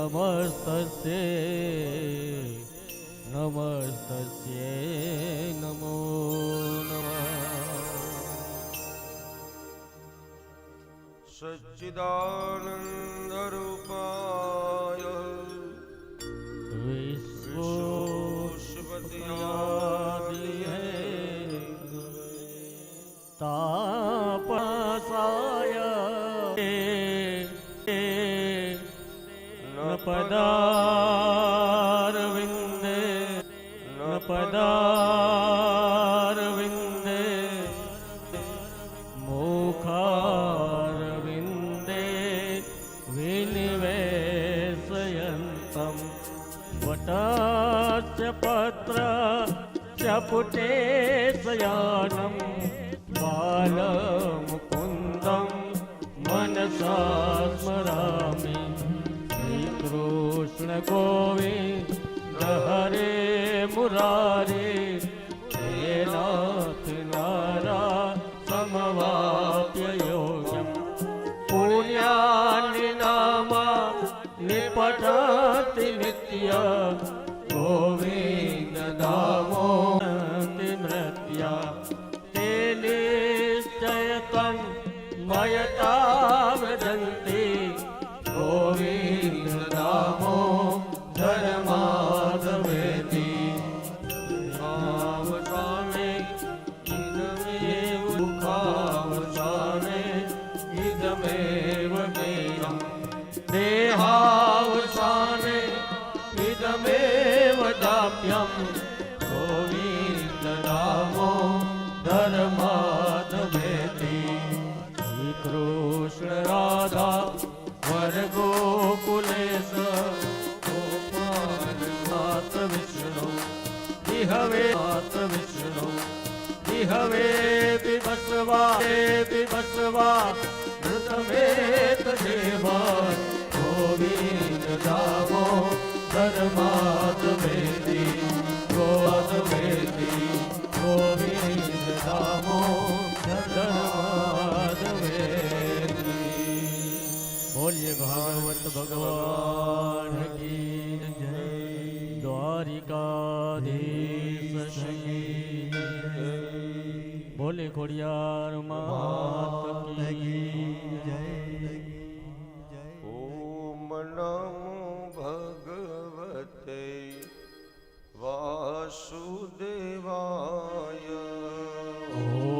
नमस्तस्ये नमस्तस्ये नमो नमः सच्चिदानन्दरूपाय विश्वोष्पत्यादि ता પદારવિંદે ન પદારવિંદે મુખારવિંદે વિનિવેશયંતમ વટાચ પત્ર ચપુટે શયાનમ બાલમ કુંદમ મનસા સ્મરામ. ગોવિંદ હરે મુરારે હે નાથ નારા સમવાપ્ય યોગ્યમ પુણ્યાની નામા નિપટતિ નિત્ય ગોવિંદ ધામો મૃત્યા તે નિશ્ચય તન મયતા हवे आत विष्णु हवे पिबस्वा पिबस्वा नृतमेत देवा। गोविंद दामो धर्मात वेदी गोवात वेदी गोविंद दामो धर्मात वेदी बोलिए भागवत भगवान की। દ્વારિકાધીશ ભોલે ખોડિયાર માત કી જય. ઓમ નમો ભગવતે વાસુદેવાય. ઓ